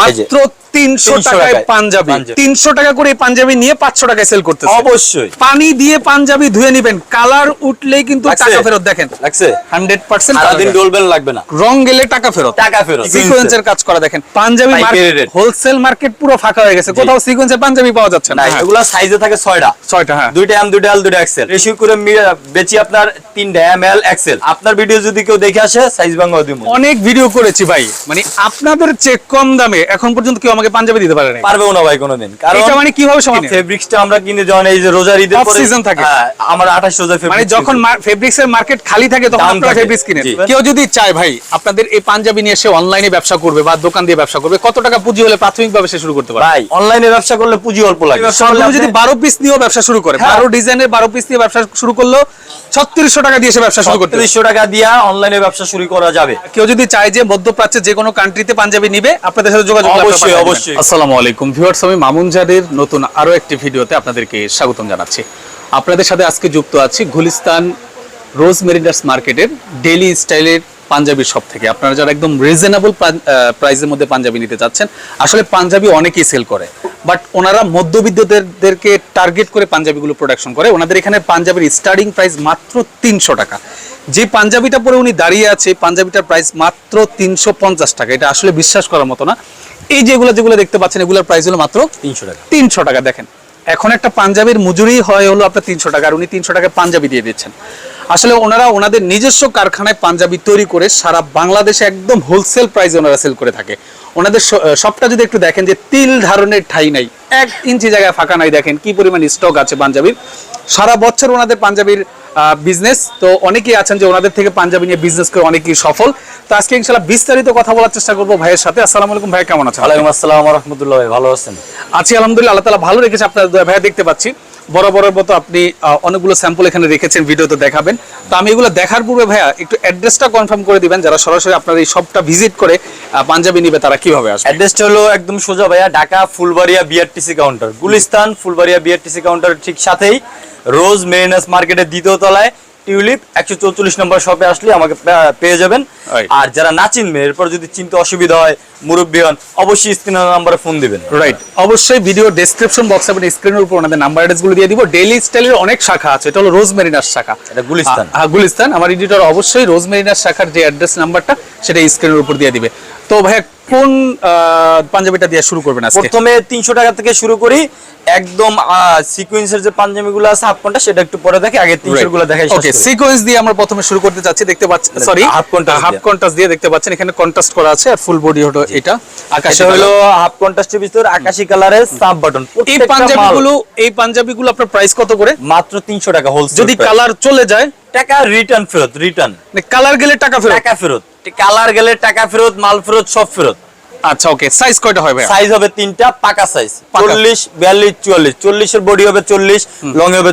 মাত্র তিনশো 300 টাকায় পাঞ্জাবি। তিনশো টাকা করে পাঞ্জাবি নিয়ে পাঁচশো টাকায় সেল করতে অবশ্যই। পানি দিয়ে পাঞ্জাবি ধুয়ে নিবেন। কালার উঠলেই কিন্তু টাকা ফেরত দেখেন। হান্ড্রেড পার্সেন্ট ডলবেল লাগবে না। রং গেলে টাকা ফেরত। টাকা ফেরত। সিকোয়েন্সের কাজ করা দেখেন। পাঞ্জাবি হোলসেল মার্কেট পুরো ফাঁকা হয়ে গেছে। কোথাও সিকোয়েন্সের পাঞ্জাবি পাওয়া যাচ্ছে না। এগুলো হ্যাঁ, এগুলা সাইজে থাকে ছয়টা। ছয়টা হ্যাঁ। দুইটা এম দুইটা এল দুইটা এক্সেল রেশিও করে বেচি আপনার তিনটা এম এল এক্সেল আপনার ভিডিও যদি কেউ দেখে আসে সাইজ ভাঙা দিব। অনেক ভিডিও করেছি ভাই। মানে আপনাদের চেয়ে কম দামে এখন পর্যন্ত কেউ আমাকে পাঞ্জাবি দিতে পারে না পারবেও না ভাই কোনোদিন। কারণ এটা মানে কীভাবে সম্ভব? ফেব্রিক্সটা আমরা কিনে যখন এই যে রোজার ঈদের পরে season থাকে। হ্যাঁ, আমার 28 রোজার মানে যখন ফেব্রিক্স এর মার্কেট খালি থাকে তখন আপনারা ফেব্রিক্স কিনেন। জি। কেউ যদি চায় ভাই আপনাদের এই পাঞ্জাবি নিয়ে এসে অনলাইনে ব্যবসা করবে বা দোকান দিয়ে ব্যবসা করবে কত টাকা পুঁজি হলে প্রাথমিকভাবে সে শুরু করতে পারে ভাই অনলাইনে ব্যবসা করলে পুঁজি অল্প লাগে। সর্বনিম্ন যদি বারো পিস নিয়েও ব্যবসা শুরু করে হ্যাঁ। বারো ডিজাইনের বারো পিস দিয়ে ব্যবসা শুরু করল ছত্রিশশো টাকা দিয়ে সে ব্যবসা শুরু করতে পারে। 300 টাকা দিয়া অনলাইনে ব্যবসা শুরু করা যাবে। কেউ যদি চায় যে মধ্যপ্রাচ্যের যে কোনো কান্ট্রিতে পাঞ্জাবি নিবে আপনাদের সাথে যোগাযোগ অবশ্যই, আপনারা অবশ্যই। পাঠাবেন। আসসালামু আলাইকুম। ভিউয়ার্স আমি মামুন জাদের নতুন আরও একটি ভিডিওতে আপনাদেরকে স্বাগতম জানাচ্ছি। আপনাদের সাথে আজকে যুক্ত আছি গুলিস্তান রোজ মেরিনার্স মার্কেটের ডেইলি স্টাইলের পাঞ্জাবি শপ থেকে। আপনারা যারা একদম রিজনেবল প্রাইসের মধ্যে পাঞ্জাবি নিতে চাচ্ছেন আসলে পাঞ্জাবি অনেকেই সেল করে। বাট ওনারা মধ্যবিত্তদেরকে টার্গেট করে পাঞ্জাবিগুলো প্রোডাকশন করে। ওনাদের এখানে পাঞ্জাবির স্টার্টিং প্রাইস মাত্র তিনশো টাকা। যে পাঞ্জাবিটা পরে উনি দাঁড়িয়ে আছে পাঞ্জাবিটার প্রাইস মাত্র তিনশো পঞ্চাশ টাকা। এটা আসলে বিশ্বাস করার মতো না। এই যেগুলো যেগুলো দেখতে পাচ্ছেন এগুলোর প্রাইস হলো মাত্র 300 টাকা। তিনশো টাকা। দেখেন এখন একটা পাঞ্জাবির মজুরি হয় হলো আপনার তিনশো টাকা আর উনি তিনশো টাকা পাঞ্জাবি দিয়ে দিচ্ছেন। আসলে ওনারা ওনাদের নিজস্ব কারখানায় পাঞ্জাবি তৈরি করে সারা বাংলাদেশে একদম হোলসেল প্রাইসে ওনারা সেল করে থাকে। ওনাদের সবটা যদি একটু দেখেন যে তিল ধারণের ঠাই নাই এক ইঞ্চি জায়গায় ফাঁকা নাই। দেখেন কি পরিমাণ স্টক আছে পাঞ্জাবির। সারা বছর ওনাদের পাঞ্জাবির বিজনেস তো অনেকেই আছেন যে ওনাদের থেকে পাঞ্জাবি নিয়ে বিজনেস করে অনেকেই সফল। তো আজকে ইনশাল্লাহ বিস্তারিত কথা বলার চেষ্টা করব ভাইয়ের সাথে। আসসালাম আলাইকুম ভাই কেমন আছেন? ওয়ালাইকুম আসসালাম রহমতুল্লাহ ভাই ভালো আছেন? আছি আলহামদুলিল্লাহ আল্লাহ তালা ভালো রেখেছে আপনার ভাইয়া দেখতে পাচ্ছি। বড় মতো আপনি অনেকগুলো স্যাম্পল এখানে রেখেছেন, ভিডিওতে দেখাবেন। তো আমি এগুলো দেখার পূর্বে ভাইয়া, একটু অ্যাড্রেসটা কনফার্ম করে দিবেন, যারা সরাসরি আপনার এই সবটা ভিজিট করে পাঞ্জাবি নিবে, তারা কীভাবে আসবে? অ্যাড্রেসটা হলো একদম সোজা ভাইয়া, Dhaka Phulbaria BRTC counter Gulistan Phulbaria BRTC counter ঠিক সাথেই, রোজ মেরিনাস মার্কেটের দ্বিতীয় তলায় টিউলিপ একশো চৌচল্লিশ নম্বর শপে আসলে আমাকে পেয়ে যাবেন। আর যারা না চিনবে এরপর যদি চিনতে অসুবিধা হয় মুরব্বী হন অবশ্যই স্ক্রিনের নাম্বারে ফোন দিবেন। রাইট অবশ্যই ভিডিও ডেসক্রিপশন বক্স এবং স্ক্রিনের উপর ওনাদের নাম্বার অ্যাড্রেসগুলো দিয়ে দিব। ডেইলি স্টাইলের অনেক শাখা আছে এটা হলো রোজ মেরিনার শাখা। এটা গুলিস্তান। হ্যাঁ গুলিস্তান আমার এডিটর অবশ্যই রোজ মেরিনার শাখার যে অ্যাড্রেস নাম্বারটা সেটা স্ক্রিনের উপর দিয়ে দিবে। তো ভাইয়া কোন পাঞ্জাবিটা দিয়ে শুরু করবেন আজকে? প্রথমে তিনশো টাকা থেকে শুরু করি। একদম সিকুয়েন্সের যে পাঞ্জাবি গুলো আছে হাফ ঘণ্টা সেটা একটু পরে দেখে আগে তিনশো গুলো দেখাই ওকে সিকোয়েন্স দিয়ে আমরা প্রথমে শুরু করতে যাচ্ছি দেখতে পাচ্ছেন sorry half contrast half. Contrast দিয়ে দেখতে পাচ্ছেন এখানে কন্ট্রাস্ট করা আছে আর ফুল বডি হলো এটা। আকাশে হলো হাফ কন্ট্রাস্টের ভিতর আকাশি কালারের সাব বাটন এই পাঞ্জাবিগুলো এই পাঞ্জাবিগুলো আপনার প্রাইস কত করে? মাত্র তিনশো টাকা হোলসেল যদি কালার চলে যায় টাকা রিটার্ন ফেরত রিটার্ন কালার গেলে টাকা ফেরত। টাকা ফেরত। কালার গেলে টাকা ফেরত মাল ফেরত সব ফেরত। আচ্ছা ওকে। সাইজ কয়টা ভাইয়া সাইজ হবে তিনটা পাকা সাইজ বডি হবে চল্লিশ লং হবে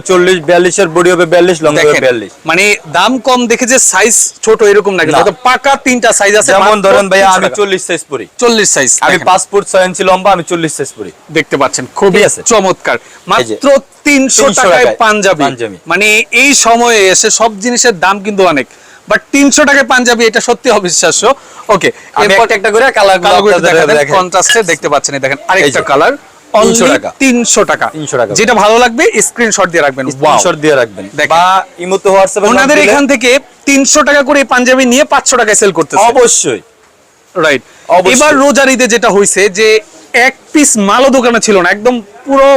বডি হবে বিয়াল্লিশ লং হবে দেখেন বিয়াল্লিশ। মানে দাম কম দেখে যে সাইজ ছোট এরকম পাকা তিনটা সাইজ আছে যেমন ধরেন ভাইয়া আমি চল্লিশ চল্লিশ সাইজ পরি। চল্লিশ সাইজ আমি ফুট ইঞ্চি লম্বা আমি চল্লিশ সাইজ পরি। দেখতে পাচ্ছেন খুবই আছে। চমৎকার। মাত্র তিনশো 300 টাকায় পাঞ্জাবি। মানে এই সময়ে এসে সব জিনিসের দাম কিন্তু অনেক। বাট তিনশো টাকায় পাঞ্জাবি এটা সত্যি অবিশ্বাস্য। ওকে একটা করে কালার কালার কন্ট্রাস্টে দেখতে পাচ্ছেন দেখেন আরেকটা কালার তিনশো টাকা। টাকা। যেটা ভালো লাগবে স্ক্রিনশট দিয়ে রাখবেন! স্ক্রিনশট দিয়ে রাখবেন। বা ইমোতে হোয়াটসঅ্যাপে ওনাদের এখান থেকে তিনশো টাকা করে পাঞ্জাবি নিয়ে পাঁচশো টাকায় সেল করতেছে। অবশ্যই। রাইট। এবার রোজার ঈদে যেটা হয়েছে যে এক পিস মালও দোকানে ছিল না একদম পুরো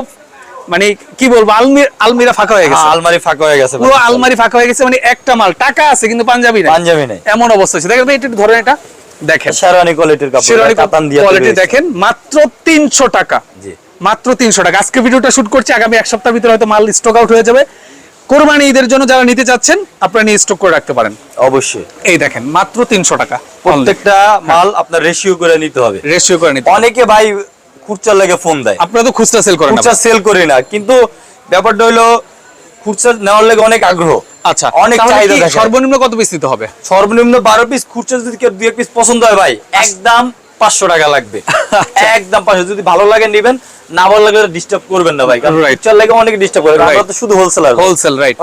মানে কি বলব আলমির আলমিরা ফাঁকা হয়ে গেছে। হ্যাঁ, আলমারি ফাঁকা হয়ে গেছে পুরো আলমারি ফাঁকা হয়ে গেছে মানে একটা মাল টাকা আছে কিন্তু পাঞ্জাবি নাই। পাঞ্জাবি নেই। এমন অবস্থা হচ্ছে দেখেন একটু ধরেন এটা দেখেন। শেরওয়ানি কোয়ালিটির কাপড় শিরোনি কাতান দিয়ে কোয়ালিটি দেখেন মাত্র তিনশো টাকা। জি। মাত্র তিনশো টাকা। আজকে ভিডিওটা শুট করছি আগামী এক সপ্তাহের ভিতরে হয়তো মাল স্টক আউট হয়ে যাবে। কোরবানি ঈদের জন্য যারা নিতে চাচ্ছেন আপনারা নিয়ে স্টক করে রাখতে পারেন। অবশ্যই। এই দেখেন মাত্র তিনশো টাকা। প্রত্যেকটা মাল আপনার রেশিও করে নিতে হবে। রেশিও করে নিতে অনেকে ভাই খুচরা লাগে ফোন দেয়। আপনারা তো খুচরা সেল করেন খুচরা সেল করি না কিন্তু ব্যাপারটা হলো খুচরা নেওয়ার লাগে অনেক আগ্রহ। আচ্ছা অনেক চাহিদা কি দেখে। সর্বনিম্ন কত পিস নিতে হবে? সর্বনিম্ন বারো পিস খুচরা যদি কেউ দুই এক পিস পছন্দ হয় ভাই একদম পাঁচশো টাকা লাগবে। আচ্ছা। একদম পাঁচশো যদি ভালো লাগে নিবেন না ভালো লাগলে ডিস্টার্ব করবেন না ভাই কারণ. খুচরা লাগে অনেক ডিস্টার্ব করে আমরা. তো শুধু হোলসেলার হোলসেল রাইট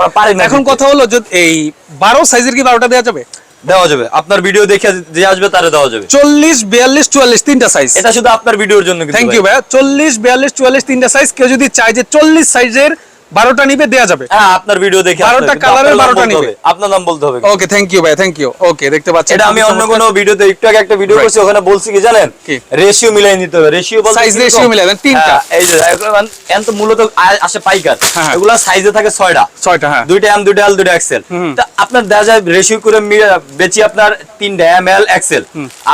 এখন কথা হলো যদি এই বারো সাইজের কি বারোটা দেওয়া যাবে? দেওয়া যাবে। আপনার ভিডিও দেখে যে আসবে তারে দেওয়া যাবে। চল্লিশ বিয়াল্লিশ চুয়াল্লিশ তিনটা সাইজ এটা শুধু আপনার ভিডিওর জন্য থ্যাংক ইউ ভাই। চল্লিশ বিয়াল্লিশ চুয়াল্লিশ তিনটা সাইজ কেউ যদি চায় যে চল্লিশ সাইজের বারোটা নিবে দেওয়া যাবে। হ্যাঁ আপনার ভিডিও দেখে বারোটা কালারের বারোটা নিবে। আপনার নাম বলতে হবে। ওকে থ্যাংক ইউ ভাই থ্যাংক ইউ ওকে দেখতে পাচ্ছেন। এটা আমি অন্য কোনো ভিডিওতে একটু আগে একটা ভিডিও. করছি ওখানে বলছি কি জানেন? রেশিও মিলাই নিতে হবে। রেশিও বলতে কীরকম? ratio মিলাই দেন, তিনটা। হ্যাঁ, এই যে এখন এন তো মূলত আসে পাইকার। হ্যাঁ। এগুলা সাইজে থাকে ছয়টা। ছয়টা হ্যাঁ। দুইটা এম দুইটা এল দুইটা এক্সেল। তা আপনার দেখা যায় রেশিও করে বেচি আপনার তিনটা এম এল এক্সেল।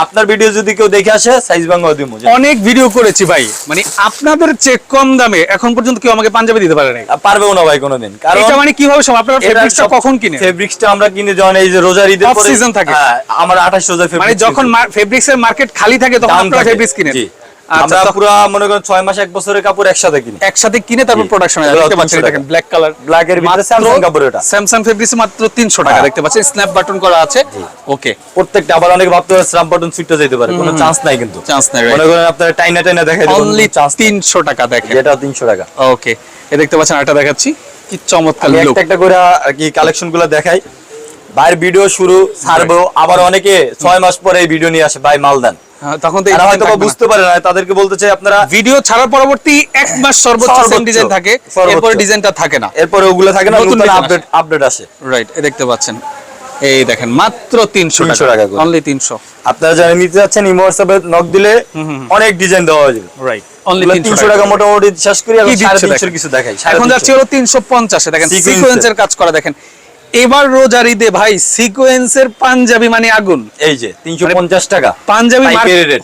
আপনার ভিডিও যদি কেউ দেখে আসে সাইজ ভাঙা দিব অনেক ভিডিও করেছি ভাই। মানে আপনাদের চেক কম দামে এখন পর্যন্ত কেউ আমাকে পাঞ্জাবি দিতে পারে নাই। পারবেও না ভাই কোনোদিন। কারণ এটা মানে কীভাবে সম্ভব? আপনারা ফেব্রিক্সটা কখন কিনে ফেব্রিক্সটা আমরা কিনে যখন এই যে রোজার ঈদের পরে সিজন থাকে। হ্যাঁ, আমার 28 ফেব্রিক্স মানে যখন ফেব্রিক্সের মার্কেট খালি থাকে তখন আপনারা ফেব্রিক্স কিনেন। আমরা তো পুরো মনে করেন 6 মাস এক বছরের কাপড় একসাথে কিনি। একসাথে কিনে তারপর। প্রোডাকশন দেখতে পাচ্ছেন দেখেন ব্ল্যাক কালার Black এর ভিতরে Samsung কাপড় এটা। স্যামসাং ফেব্রিক্স মাত্র 300 টাকা হ্যাঁ। দেখতে পাচ্ছেন স্ন্যাপ বাটন করা আছে। ওকে প্রত্যেকটা আবার অনেকে ভাবতে পারে স্ল্যাম বাটন যেতে পারে কোনো চান্স নাই কিন্তু। Chance নাই, মনে করেন আপনারা টাইনা টাইনা দেখাই দেবেন অনলি চান্স 300 টাকা দেখেন। যেটা 300 টাকা। ওকে এ দেখতে পাচ্ছেন এটা দেখাচ্ছি। কি চমৎকার লুক একটা একটা করে আর কি কালেকশনগুলো দেখাই। ভাইয়ের ভিডিও শুরু ছাড়বো। আবার অনেকে ছয় মাস পরে এই ভিডিও নিয়ে আসে ভাই মাল দেন। তখন তো তারা হয়তো। বুঝতে পারে না তাদেরকে বলতে চাই আপনারা ভিডিও ছাড়ার পরবর্তী এক মাস সর্বোচ্চ সেম ডিজাইন থাকে এরপরে ডিজাইনটা থাকে না। এরপরে ওগুলো থাকে না নতুন আপডেট আপডেট আসে। রাইট এ দেখতে পাচ্ছেন। এই দেখেন মাত্র 300 300 টাকা অনলি 300 আপনারা যারা নিতে যাচ্ছেন ইমো হোয়াটসঅ্যাপে নক দিলে অনেক ডিজাইন দেওয়া হয়ে যাবে। রাইট অনলি 300 তিনশো টাকা। মোটামুটি শেষ করি। কিছু দেখাই এখন যাচ্ছে হলো 350 এ দেখেন সিকোয়েন্সের কাজ করা দেখেন এবার রোজার ঈদে ভাই সিকোয়েন্সের পাঞ্জাবি মানে আগুন। এই যে তিনশো পঞ্চাশ টাকা। পাঞ্জাবি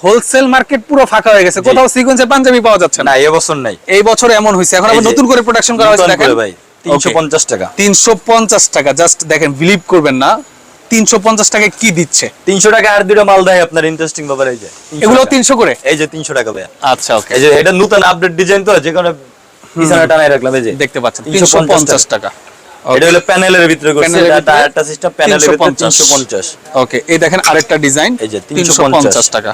হোলসেল মার্কেট পুরো ফাঁকা হয়ে গেছে। কোথাও সিকোয়েন্সের পাঞ্জাবি পাওয়া যাচ্ছে না। এবছর নাই। এই বছর এমন হয়েছে। এখন আবার নতুন করে প্রোডাকশন করা হয়েছে দেখেন। ভাই তিনশো পঞ্চাশ টাকা। তিনশো পঞ্চাশ টাকা জাস্ট দেখেন বিলিভ করবেন না। তিনশো পঞ্চাশ টাকায় কি দিচ্ছে? তিনশো টাকা আর দুটো মাল দেয় আপনার ইন্টারেস্টিং ব্যাপার এই যে। এগুলো তিনশো করে? এই যে তিনশো টাকা ভাইয়া। আচ্ছা ওকে এই যে এটা নতুন আপডেট ডিজাইন তো যে কোনো পিছনে টানাই রাখলাম এই যে। দেখতে পাচ্ছেন তিনশো পঞ্চাশ টাকা। এটা হলো প্যানেলের ভিতরে করছে। এটা ভিতরে সিস্টেম প্যানেলের ভিতরে 350 ওকে এই দেখেন আরেকটা ডিজাইন এই যে 350 টাকা।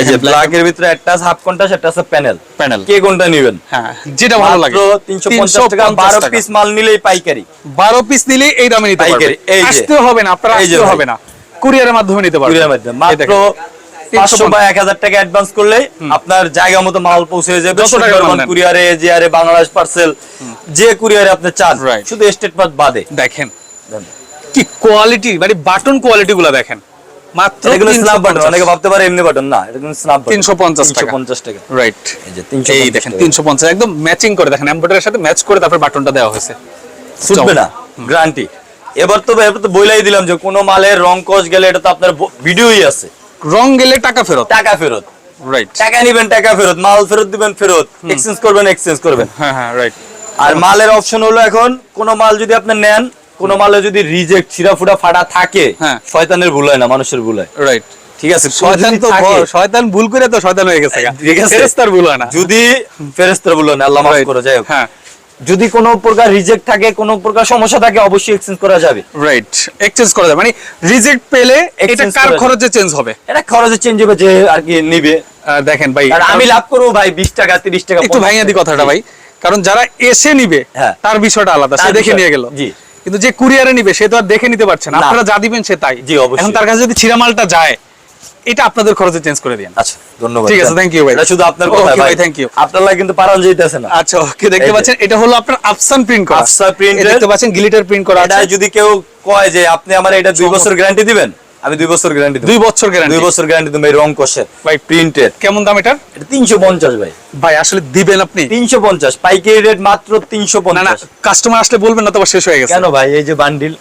এই যে ব্ল্যাক ভিতরে একটা হাফ কন্টাস একটা আছে প্যানেল প্যানেল কে কোনটা নেবেন? হ্যাঁ যেটা ভালো লাগে। তিনশো পঞ্চাশ টাকা বারো পিস মাল নিলেই পাইকারি। বারো পিস নিলে এই দামে নিতে পারবেন পাইকারি, এই যে। আসতেও হবে না আপনারা যে হবে না। কুরিয়ারের মাধ্যমে নিতে পারবেন কুরিয়ার মাধ্যমে। মাত্র দেখেন। পাঁচশো বা এক হাজার টাকা অ্যাডভান্স করলে আপনার জায়গা মতো মাল পৌঁছে যাবে। যত টাকা মাল নেন। কুরিয়ারে জিয়ারে বাংলাদেশ পার্সেল যে কুরিয়ারে আপনি চান শুধু স্টেট পাস বাদে। দেখেন। কি কোয়ালিটি মানে বাটন কোয়ালিটি গুলো দেখেন। মাত্র এটা স্ন্যাপ বাটন অনেকে ভাবতে পারে এমনি বাটন না এটা কিন্তু স্ন্যাপ বাটন 350 টাকা। 350 টাকা। রাইট এই যে 350 এই দেখেন টাকা। তিনশো পঞ্চাশ একদম ম্যাচিং করে দেখেন। এমব্রয়ডারির সাথে ম্যাচ করে তারপর বাটনটা দেওয়া হয়েছে। ছুটবে না গ্যারান্টি এবার তো এবার তো বইলাই দিলাম যে কোনো মালের রং কস গেলে এটা তো আপনার ভিডিওই আছে। রং গেলে টাকা ফেরত। টাকা ফেরত। রাইট টাকা নিবেন টাকা ফেরত। মাল ফেরত দিবেন ফেরত। এক্সচেঞ্জ করবেন এক্সচেঞ্জ করবেন। হ্যাঁ হ্যাঁ রাইট আর মালের অপশন হলো এখন কোন মাল যদি আপনি নেন কোন মালে যদি রিজেক্ট ছিড়া ফুটা ফাটা থাকে হ্যাঁ। শয়তানের ভুল হয় না মানুষের ভুল হয়। রাইট ঠিক আছে শয়তান তো শয়তান ভুল করে তো শয়তান হয়ে গেছে ঠিক আছে। ফেরেশতার ভুল হয় না। যদি ফেরেস্তার ভুল হয় না আল্লাহ মাফ করে যাই হোক। হ্যাঁ। যদি কোনো প্রকার রিজেক্ট থাকে কোনো প্রকার সমস্যা থাকে অবশ্যই এক্সচেঞ্জ করা যাবে। রাইট এক্সচেঞ্জ করা যায় মানে রিজেক্ট পেলে এটা কার খরচে চেঞ্জ হবে? এটা খরচে চেঞ্জ হবে যে আর কি নিবে। দেখেন ভাই আমি লাভ করব ভাই বিশ টাকা তিরিশ টাকা একটু ভাইয়া দি কথাটা ভাই। কারণ যারা এসে নিবে হ্যাঁ। তার বিষয়টা আলাদা সে দেখে নিয়ে গেল। জি। কিন্তু যে কুরিয়ারে নিবে সে তো আর দেখে নিতে পারছে না। আপনারা যা দিবেন সে তাই। জি, অবশ্যই। এখন তার কাছে যদি ছিঁড়া মালটা যায় এটা আপনাদের খরচে চেঞ্জ করে দিন আচ্ছা ধন্যবাদ। ঠিক আছে, thank you ভাই। শুধু আপনার কথা ভাই. আপনার লাগে কিন্তু যাইতেছে না। আচ্ছা ওকে দেখতে পাচ্ছেন এটা হলো আপনার আফসান প্রিন্ট করা। আফসান এর- দেখতে পাচ্ছেন গ্লিটার প্রিন্ট করা এটা যদি কেউ কয় যে আপনি আমার এটা দুই বছর গ্যারান্টি দিবেন আমি দুই বছর গ্যারান্টি দুই বছর গ্যারান্টি দুই বছর গ্যারান্টি দেবো এই রং কষের ভাই প্রিন্টেড কেমন দাম এটা এটা তিনশো পঞ্চাশ ভাই। ভাই আসলে দিবেন আপনি। তিনশো পঞ্চাশ পাইকারি রেট মাত্র তিনশো না না কাস্টমার আসলে বলবেন না তো শেষ হয়ে গেছে। কেন ভাই এই যে বান্ডিল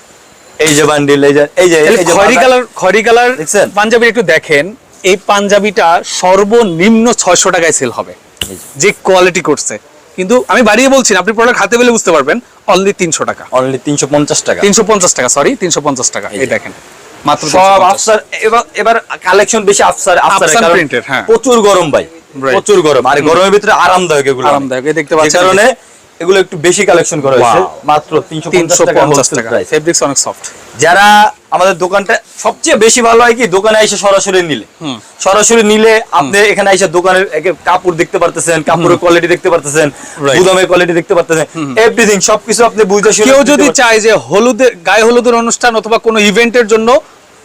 এই যে বান্ডিল এই যে এই যে খয়রি কালার খয়রি কালার? পাঞ্জাবি একটু দেখেন এই পাঞ্জাবিটা সর্বনিম্ন ছয়শো টাকায় সেল হবে। যে। কোয়ালিটি করছে। কিন্তু আমি বাড়িয়ে বলছি আপনি প্রোডাক্ট হাতে পেলে বুঝতে পারবেন অনলি তিনশো টাকা। অনলি তিনশো পঞ্চাশ টাকা। তিনশো পঞ্চাশ টাকা সরি তিনশো পঞ্চাশ টাকা এই দেখেন মাত্র সব আফসার এবার এবার কালেকশন বেশি আফসার আফসার printed, হ্যাঁ। প্রচুর গরম ভাই। প্রচুর গরম। আর গরমের ভিতরে আরামদায়ক এগুলো আরামদায়ক, দেখতে পাচ্ছেন। কারণে এগুলো একটু বেশি কালেকশন করা হয়েছে। মাত্র তিনশো পঞ্চাশ টাকা ফেব্রিক্স অনেক সফট যারা আমাদের দোকানটা সবচেয়ে বেশি ভালো হয় কি দোকানে এসে সরাসরি নিলে। সরাসরি নিলে আপনি এখানে এসে দোকানের কাপড় দেখতে পারতেছেন কাপড়ের কোয়ালিটি দেখতে পারতেছেন. গুদামের কোয়ালিটি দেখতে পারতেছেন এভরিথিং সবকিছু আপনি বুঝতে কেউ যদি। চায় যে হলুদের গায়ে হলুদের অনুষ্ঠান অথবা কোনো ইভেন্টের জন্য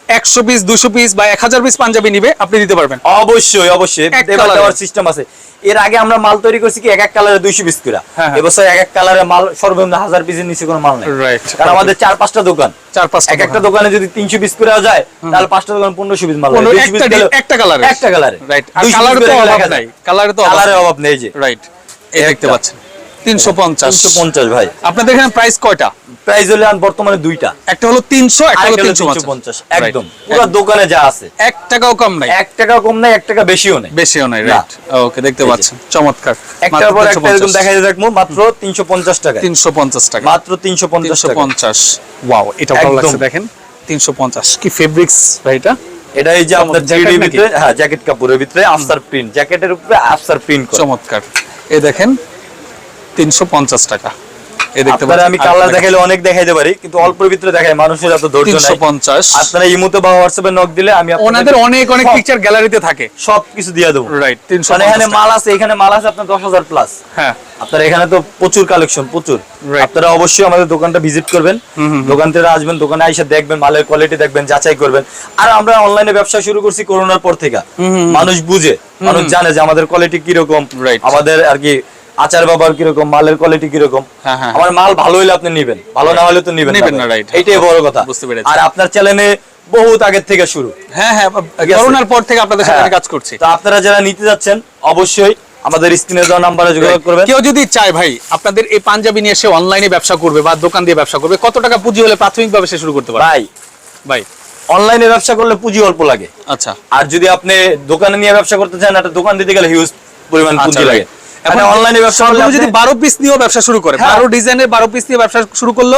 একশো পিস দুশো পিস বা এক হাজার পিস পাঞ্জাবি নিবে আপনি দিতে পারবেন। অবশ্যই অবশ্যই। দেওয়ার সিস্টেম আছে। এর আগে আমরা মাল তৈরি করছি কি এক এক কালারে দুইশো পিস করে। হ্যাঁ, হ্যাঁ। এবছর এক এক কালারে মাল সর্বনিম্ন হাজার পিসের নিচে কোনো মাল নেই। কারণ আমাদের চার পাঁচটা দোকান। চার পাঁচটা এক একটা দোকানে। যদি তিনশো পিস করে যায় তাহলে পাঁচটা দোকান পনেরোশো পিস মাল পনেরো- 200 piece একটা কালারে একটা কালারে রাইট আর 200 piece কালারে তো অভাব নাই। কালারে কালারের অভাব নেই। যে। রাইট দেখতে পাচ্ছেন। তিনশো পঞ্চাশ। পঞ্চাশ ভাই। আপনাদের এখানে প্রাইস কয়টা? প্রাইস হলে বর্তমানে দুইটা। একটা হলো তিনশো একটা হলো তিনশো 350 একদম। পুরো দোকানে যা আছে। এক টাকাও কম নাই। এক কম নাই এক টাকা বেশিও নেই। বেশিও নাই রাইট ওকে দেখতে পাচ্ছেন। চমৎকার। একটার পর একটা এরকম দেখাই রাখব মাত্র তিনশো পঞ্চাশ টাকা তিনশো পঞ্চাশ টাকা। মাত্র তিনশো পঞ্চাশ পঞ্চাশ। ওয়াও এটা ভালো লাগছে দেখেন। তিনশো পঞ্চাশ। কি ফেব্রিক্স ভাই এটা? এটা এই যে জ্যাকেট ভিতরে হ্যাঁ জ্যাকেট কাপড়ের ভিতরে আফসার প্রিন্ট জ্যাকেটের উপরে আফসার প্রিন্ট চমৎকার। এই দেখেন তিনশো পঞ্চাশ টাকা। এই দেখতে আপনারা আমি কালার দেখাইলে অনেক দেখাইতে পারি কিন্তু অল্পের ভিতরে দেখাই মানুষের এত ধৈর্য নাই। পঞ্চাশ। আপনারা ইমোতে বা হোয়াটসঅ্যাপে নক দিলে আমি আপনাদের অনেক অনেক পিকচার গ্যালারিতে থাকে। সব কিছু দিয়ে দেবো। রাইট মানে এখানে মাল আছে এখানে মাল আছে আপনার দশ হাজার প্লাস হ্যাঁ। আপনার এখানে তো প্রচুর কালেকশন প্রচুর। আপনারা অবশ্যই আমাদের দোকানটা ভিজিট করবেন। দোকান থেকে আসবেন দোকানে এসে দেখবেন মালের কোয়ালিটি দেখবেন যাচাই করবেন। আর আমরা অনলাইনে ব্যবসা শুরু করছি করোনার পর থেকে। মানুষ বুঝে মানুষ জানে যে আমাদের কোয়ালিটি কীরকম. আমাদের আর কি আচার বাবার কীরকম মালের কোয়ালিটি কীরকম? হ্যাঁ, হ্যাঁ। আমার মাল ভালো হলে আপনি নিবেন ভালো না হলে তো নিবেন না ভাই। বড় কথা। বুঝতে পেরেছি। আর আপনার চ্যানেলে বহুত আগের থেকে শুরু। হ্যাঁ হ্যাঁ করোনার পর থেকে আপনাদের সাথে হ্যাঁ। কাজ করছি। তো আপনারা যারা নিতে যাচ্ছেন অবশ্যই আমাদের স্ক্রিনে দেওয়া নাম্বারে যোগাযোগ করবেন। কেউ যদি চায় ভাই আপনাদের এই পাঞ্জাবি নিয়ে এসে অনলাইনে ব্যবসা করবে বা দোকান দিয়ে ব্যবসা করবে কত টাকা পুঁজি হলে প্রাথমিকভাবে সে শুরু করতে পারে ভাই। ভাই। অনলাইনে ব্যবসা করলে পুঁজি অল্প লাগে। আচ্ছা। আর যদি আপনি দোকানে নিয়ে ব্যবসা করতে চান একটা দোকান দিতে গেলে হিউজ পরিমাণ আচ্ছা, পুঁজি লাগে। এখন এখন অনলাইনে ব্যবসা করলে সর্বনিম্ন যদি আপনি- বারো পিস নিয়েও ব্যবসা শুরু করে হ্যাঁ। বারো ডিজাইনের বারো পিস নিয়ে ব্যবসা শুরু করল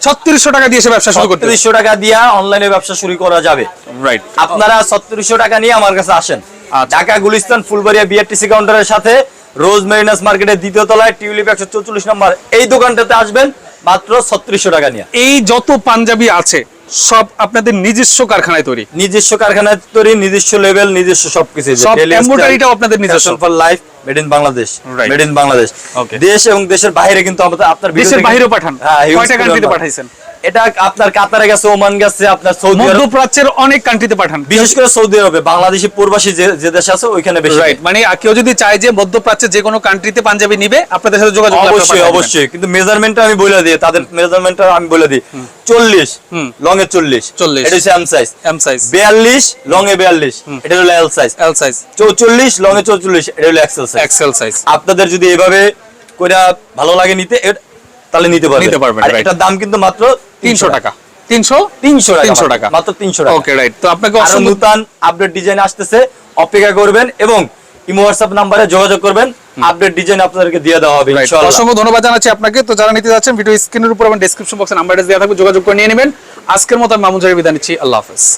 ছত্রিশশো টাকা দিয়ে সে ব্যবসা শুরু করতে 3600 টাকা দিয়া অনলাইনে ব্যবসা শুরু করা যাবে। রাইট আপনারা ছত্রিশশো টাকা নিয়ে আমার কাছে আসেন। আচ্ছা। ঢাকা গুলিস্তান ফুলবাড়িয়া বিআরটিসি কাউন্টারের সাথে রোজ মেরিনাস মার্কেটের দ্বিতীয় তলায় টিউলিপ একশো চৌচল্লিশ নম্বর এই দোকানটাতে আসবেন মাত্র ছত্রিশশো টাকা নিয়ে। এই যত পাঞ্জাবি আছে সব আপনাদের নিজস্ব কারখানায় তৈরি। নিজস্ব কারখানায় তৈরি নিজস্ব লেভেল নিজস্ব সবকিছু সব আপনাদের নিজস্ব। Life made in Bangladesh. Made in Bangladesh okay দেশ এবং দেশের বাইরে কিন্তু আমাদের আপনার দেশের বাইরেও পাঠান। হ্যাঁ কয়টা কান্ট্রিতে পাঠাইছেন? এটা আপনার কাতারে গেছে ওমান গেছে আপনার সৌদি আরব মধ্যপ্রাচ্যের অনেক কান্ট্রিতে পাঠান। বিশেষ করে সৌদি আরবে বাংলাদেশি প্রবাসী যে যে দেশ আছে ওইখানে বেশি। রাইট মানে কেউ যদি চায় যে মধ্যপ্রাচ্যের যে কোনো কান্ট্রিতে পাঞ্জাবি নিবে আপনাদের সাথে যোগাযোগ অবশ্যই অবশ্যই কিন্তু মেজারমেন্টটা আমি বলে দিই তাদের মেজারমেন্টটা আমি বলে দিই। চল্লিশ হুম। লং এ চল্লিশ। 40 এটা হচ্ছে এম সাইজ এম সাইজ বিয়াল্লিশ লং এ বিয়াল্লিশ এটা হলো এল সাইজ এল সাইজ চৌচল্লিশ লং এ চৌচল্লিশ এটা হলো এক্সেল সাইজ এক্সেল সাইজ আপনাদের যদি এভাবে কইরা ভালো লাগে নিতে তাহলে নিতে পারবেন। নিতে পারবেন, এটার দাম কিন্তু মাত্র তিনশো টাকা। তিনশো? তিনশো টাকা তিনশো মাত্র, টাকা। মাত্র তিনশো টাকা। ওকে রাইট তো আপনাকে আরও অসংখ্য নতুন আপডেট ডিজাইন আসতেছে অপেক্ষা করবেন এবং ইমো হোয়াটসঅ্যাপ নাম্বারে যোগাযোগ করবেন। আপডেট ডিজাইন আপনাদেরকে দিয়ে দেওয়া হবে ইনশাআল্লাহ। অসংখ্য ধন্যবাদ জানাচ্ছি আপনাকে। তো যারা নিতে যাচ্ছেন ভিডিও স্ক্রিনের উপর এবং ডেসক্রিপশন বক্সে নাম্বার দেওয়া থাকবে যোগাযোগ করে নিয়ে নেবেন। আজকের মতো আমি মামুন জারি বিদায় নিচ্ছি। আল্লাহ হাফেজ।